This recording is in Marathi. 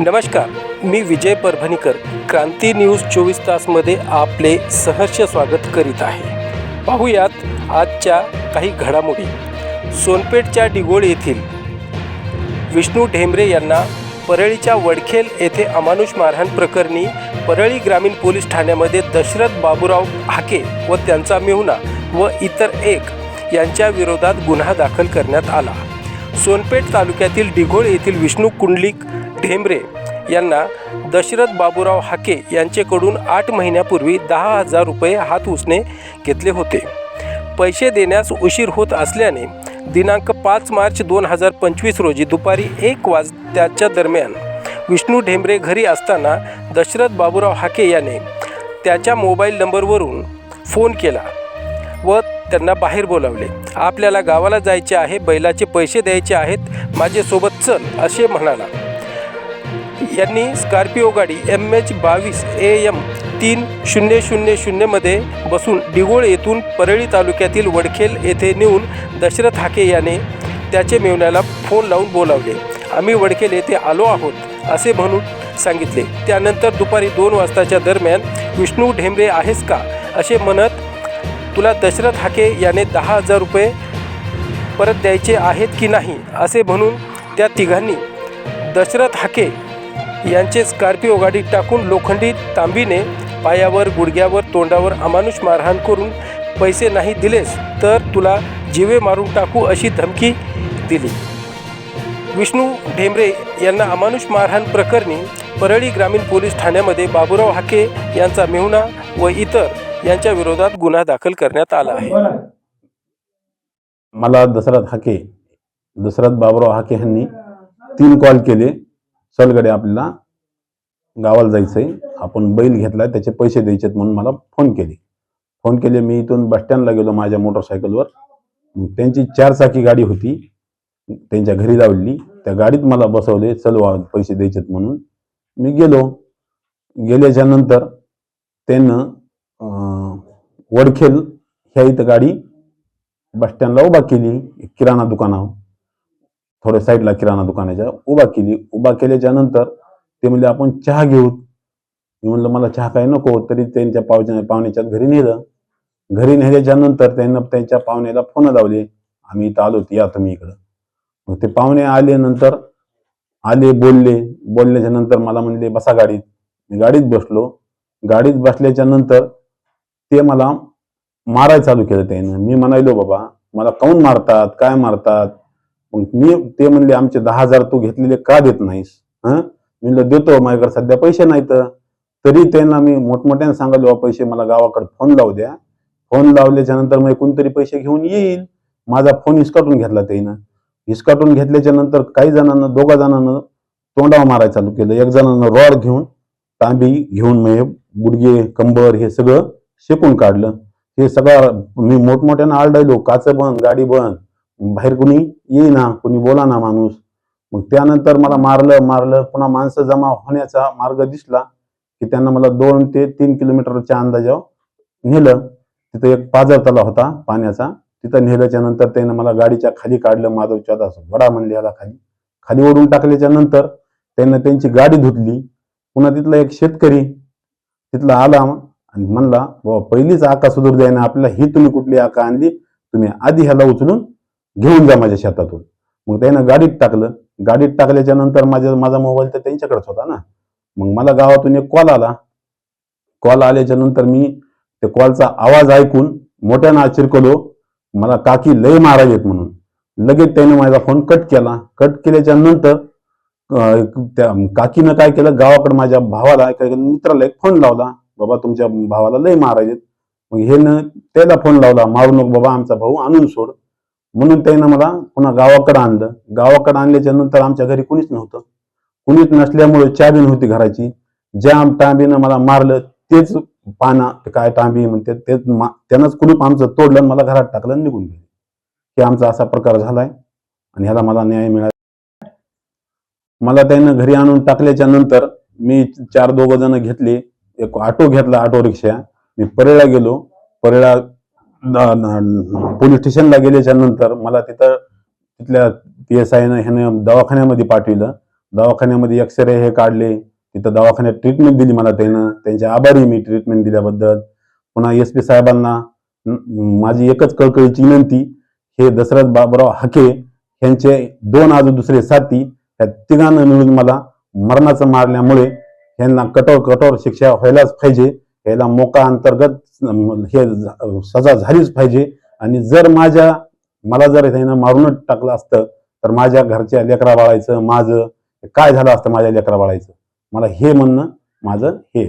नमस्कार मी विजय परभणीकर क्रांती न्यूज चोवीस तासमध्ये आपले सहर्ष स्वागत करीत आहे. पाहूयात आजच्या काही घडामोडी. सोनपेठच्या डिगोळ येथील विष्णू ढेंबरे यांना परळीच्या वडखेल येथे अमानुष मारहाण प्रकरणी परळी ग्रामीण पोलीस ठाण्यामध्ये दशरथ बाबूराव हाके व त्यांचा मेहुणा व इतर एक यांच्या विरोधात गुन्हा दाखल करण्यात आला. सोनपेठ तालुक्यातील डिघोळ येथील विष्णू कुंडलिक ढेंबरे यांना दशरथ बाबूराव हाके यांचेकडून आठ महिन्यापूर्वी दहा हजार रुपये हात उसने घेतले होते. पैसे देण्यास उशीर होत असल्याने दिनांक पाच मार्च दोन हजार पंचवीस रोजी दुपारी एक वाजताच्या दरम्यान विष्णू ढेंबरे घरी असताना दशरथ बाबूराव हाके याने त्याच्या मोबाईल नंबरवरून फोन केला व त्यांना बाहेर बोलावले. आपल्याला गावाला जायचे आहे बैलाचे पैसे द्यायचे आहेत माझ्यासोबत चल असे म्हणाला. यांनी स्कॉर्पिओ गाडी एम एच बावीस ए एम तीन शून्य शून्य शून्यमध्ये बसून डिगोळ येथून परळी तालुक्यातील वडखेल येथे नेऊन दशरथ हाके याने त्याचे मेवण्याला फोन लावून बोलावले. आम्ही वडखेल येथे आलो आहोत असे म्हणून सांगितले. त्यानंतर दुपारी दोन वाजताच्या दरम्यान विष्णू ढेंबरे आहेस का? असे म्हणत तुला दशरथ हाके याने दहा हजार रुपये परत द्यायचे आहेत की नाही? असे म्हणून त्या तिघांनी दशरथ हाके यांचे स्कॉर्पिओ गाडीत टाकून लोखंडी तांबीने पायावर गुडघ्यावर तोंडावर अमानुष मारहाण करून पैसे नाही दिलेस तर तुला जिवे मारून टाकू अशी धमकी दिली. विष्णू ढेंबरे यांना अमानुष मारहाण प्रकरणी परळी ग्रामीण पोलीस ठाण्यामध्ये बाबुराव हाके यांचा मेहुणा व इतर यांच्या विरोधात गुन्हा दाखल करण्यात आला आहे. मला दशरथ हाके दशरथ बाबुराव हाके यांनी तीन कॉल केले. चल गडे आपल्याला गावाला जायचंय. आपण बैल घेतला त्याचे पैसे द्यायचेत म्हणून मला फोन केले. फोन केले मी इथून बस स्टँडला गेलो माझ्या मोटरसायकलवर त्यांची चार चाकी गाडी होती. त्यांच्या घरी लावली. त्या गाडीत मला बसवले चल वा पैसे द्यायचेत म्हणून. मी गेलो. गेल्याच्यानंतर त्यानं वडखेल ह्या इथं गाडी बस स्टँडला उभा केली. किराणा दुकानावर. थोड्या साईडला किराणा दुकानाच्या उभा केली. उभा केल्याच्यानंतर ते म्हणले आपण चहा घेऊ. मी म्हणलं मला चहा काय नको. तरी त्यांच्या पावच्या पाहुण्याच्या घरी नेलं. घरी नेल्याच्या नंतर त्यांना त्यांच्या पाहुण्याला फोन लावले आम्ही इथं आलो या तुम्ही इकडं. मग ते पाहुणे आले नंतर आले बोलले. बोलल्याच्या नंतर मला म्हणले बसा गाडीत. मी गाडीत बसलो. गाडीत बसल्याच्या नंतर ते मला मारायला चालू केलं त्यानं. मी म्हणायलो बाबा मला काऊन मारतात? काय मारतात? मग मी ते म्हणले आमचे दहा हजार तू घेतलेले का देत नाहीस? हं? मी म्हणलं देतो माझ्याकडे सध्या पैसे नाहीत. तरी त्यांना मी मोठमोठ्याने सांगाल "बा, पैसे मला गावाकडे फोन लावू द्या. फोन लावल्याच्या नंतर मग कोणतरी पैसे घेऊन येईल. माझा फोन हिसकाटून घेतला त्यानं हिसकाटून घेतल्याच्या नंतर काही जणांना दोघा जणांना तोंडावर मारायला चालू केलं. एक जणांना रॉड घेऊन तांबी घेऊन मग गुडगे गुडघे कंबर हे सगळं शेकून काढलं. हे सगळं मी मोठमोठ्यानं आरडायलो काच बंद गाडी बंद. बाहेर कुणी येईना कुणी बोला ना माणूस. मग त्यानंतर मला मारलं मारलं. पुन्हा माणसं जमा होण्याचा मार्ग दिसला की त्यांना मला दोन ते तीन किलोमीटरच्या अंदाजावर नेलं. तिथं एक पाझर तलाव होता पाण्याचा. तिथं नेल्याच्या नंतर त्यानं मला गाडीच्या खाली काढलं माधवच्या दास वडा म्हणले याला खाली. खाली ओढून टाकल्याच्या नंतर त्यानं त्यांची गाडी धुतली. पुन्हा तिथला एक शेतकरी तिथला आला आणि म्हणला बाबा पहिलीच आका सुधरू द्यायना आपल्याला ही तुम्ही कुठली आका आणली? तुम्ही आधी ह्याला उचलून घेऊन जा माझ्या शेतातून. मग त्यानं गाडीत टाकलं. गाडीत टाकल्याच्या नंतर माझ्या माझा मोबाईल तर त्यांच्याकडेच होता ना. मग मला गावातून एक कॉल आला. कॉल आल्याच्यानंतर मी त्या कॉलचा आवाज ऐकून मोठ्यानं आचिरकलो मला काकी लय मारावेत म्हणून. लगेच त्याने माझा फोन कट केला. कट केल्याच्यानंतर त्या काकीनं काय केलं? गावाकडे माझ्या भावाला केलं, मित्राला एक फोन लावला. बाबा तुमच्या भावाला लय मारायचे मग हे न त्याला फोन लावला. मारू नको बाबा आमचा भाऊ आणून सोड. म्हणून त्यानं मला पुन्हा गावाकडे आणलं. गावाकडे आणल्याच्या नंतर आमच्या घरी कुणीच नव्हतं. कुणीच नसल्यामुळे चाबी नव्हती घराची. ज्या टांबीनं मला मारलं. तेच पाना काय टांबी म्हणते तेच मा- त्यानंच कुलूप आमचं तोडलं आणि मला घरात टाकलं आणि निघून गेले. हे आमचा असा प्रकार झालाय आणि ह्याला मला न्याय मिळाला. मला त्यानं घरी आणून टाकल्याच्या नंतर मी चार दोघ जण घेतले. एक ऑटो घेतला ऑटो रिक्षा. मी परेळा गेलो. परेळा पोलीस स्टेशनला गेल्याच्यानंतर मला तिथं तिथल्या पी एस आयनं ह्यानं दवाखान्यामध्ये पाठविलं. दवाखान्यामध्ये एक्सरे हे काढले. तिथं दवाखान्यात ट्रीटमेंट दिली मला त्यानं. त्यांचे आभारी मी ट्रीटमेंट दिल्याबद्दल. पुन्हा एस पी साहेबांना माझी एकच कळकळीची विनंती हे दशरथ बाबराव हाके यांचे दोन आज दुसरे साथी या तिघांना मिळून मला मरणाचं मारल्यामुळे यांना कठोर कठोर शिक्षा व्हायलाच पाहिजे. याला मोका अंतर्गत हे सजा झालीच पाहिजे. आणि जर माझ्या मला जर त्यानं मारूनच टाकलं असतं तर माझ्या घरच्या लेकरा बाळायचं माझं काय झालं असतं माझ्या लेकरा बाळायचं? मला हे म्हणणं माझं हे.